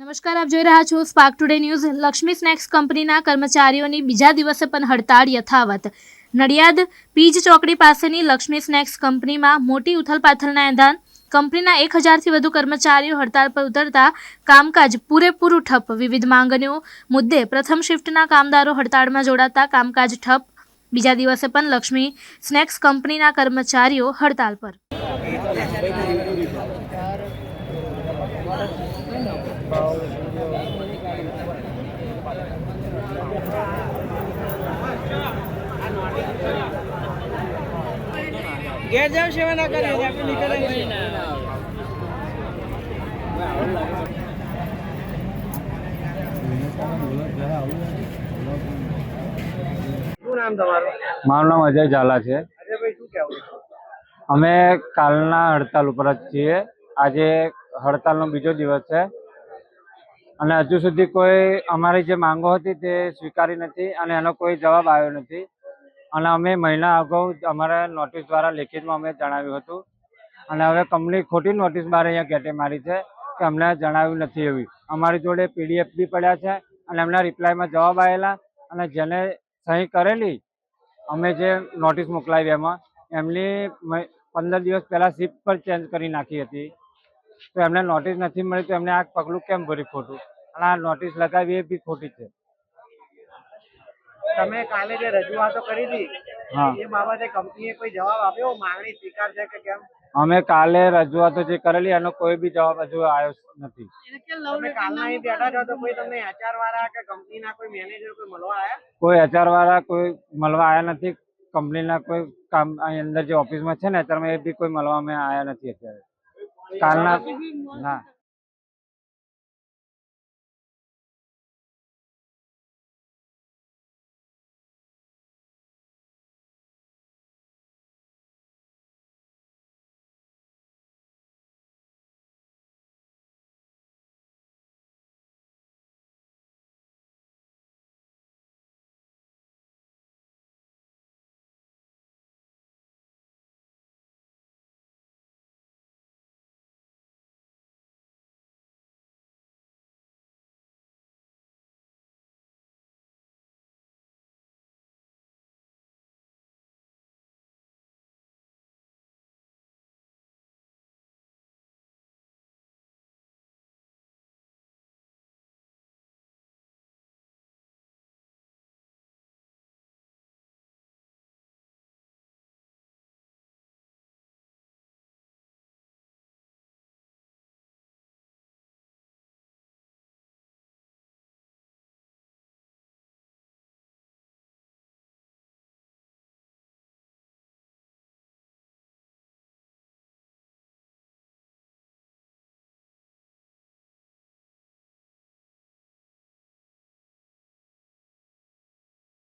નમસ્કાર, આપ જોઈ રહ્યા છો Spark Today news Lakshmi snacks કંપનીના કર્મચારીઓની બીજા દિવસે પણ હડતાળ યથાવત. નડિયાદ પીજ ચોકડી પાસેની લક્ષ્મી સ્નેક્સ કંપનીમાં મોટી ઉથલપાથલના એંધાન કંપનીના એક હજારથી વધુ કર્મચારીઓ હડતાળ પર ઉતરતા કામકાજ પૂરેપૂરું ઠપ. વિવિધ માંગણીઓ મુદ્દે પ્રથમ શિફ્ટના કામદારો હડતાળમાં જોડાતા કામકાજ ઠપ. બીજા દિવસે પણ લક્ષ્મી સ્નેક્સ કંપનીના કર્મચારીઓ હડતાળ પર. ઘેર જાવ સેવા ના કરે આપણે નીકળે નહીં. શું નામ તમારું? મારું નામ અજય ઝાલા છે. અમે કાલના હડતાલ ઉપર જ છીએ. આજે હડતાલનો બીજો દિવસ છે. અને હજુ સુધી કોઈ અમારી જે માંગો હતી તે સ્વીકારી નથી અને એનો કોઈ જવાબ આવ્યો નથી. અને અમે મહિના અગાઉ અમારા નોટિસ દ્વારા લેખિતમાં અમે જણાવ્યું હતું. અને હવે કંપની ખોટી નોટિસ બહાર અહીંયા ગેટે મારી છે કે અમને જણાવ્યું નથી એવી. અમારી જોડે પીડીએફ બી પડ્યા છે અને એમના રિપ્લાયમાં જવાબ આવેલા અને જેને સહી કરેલી અમે જે નોટિસ મોકલાવી એમાં, એમની પંદર દિવસ પહેલાં શિફ્ટ પર ચેન્જ કરી નાખી હતી. તો એમને નોટિસ નથી મળી તો એમને આ પગલું કેમ ભર્યું ખોટું? અને આ નોટિસ લગાવી એ બી ખોટી છે. તમે કાલે જે રજૂઆતો કરી હતી એ બાબતે કંપનીએ કોઈ જવાબ આપ્યો? માંગણી સ્વીકાર છે કે કેમ? અમે કાલે રજૂઆતો જે કરેલી એનો કોઈ બી જવાબ હજુ આવ્યો નથી. તમે કાલના અહીં બેઠા છો તો કોઈ તમને એચઆર વાળા કે કંપનીના કોઈ મેનેજર કોઈ મળવા આયા? કોઈ એચઆર વાળા કોઈ મળવા નથી. કંપનીના કોઈ કામ અંદર જે ઓફિસમાં છે ને એચઆરમાં એ બી કોઈ મળવા અમે આવ્યા નથી અત્યારે. કાલના ના.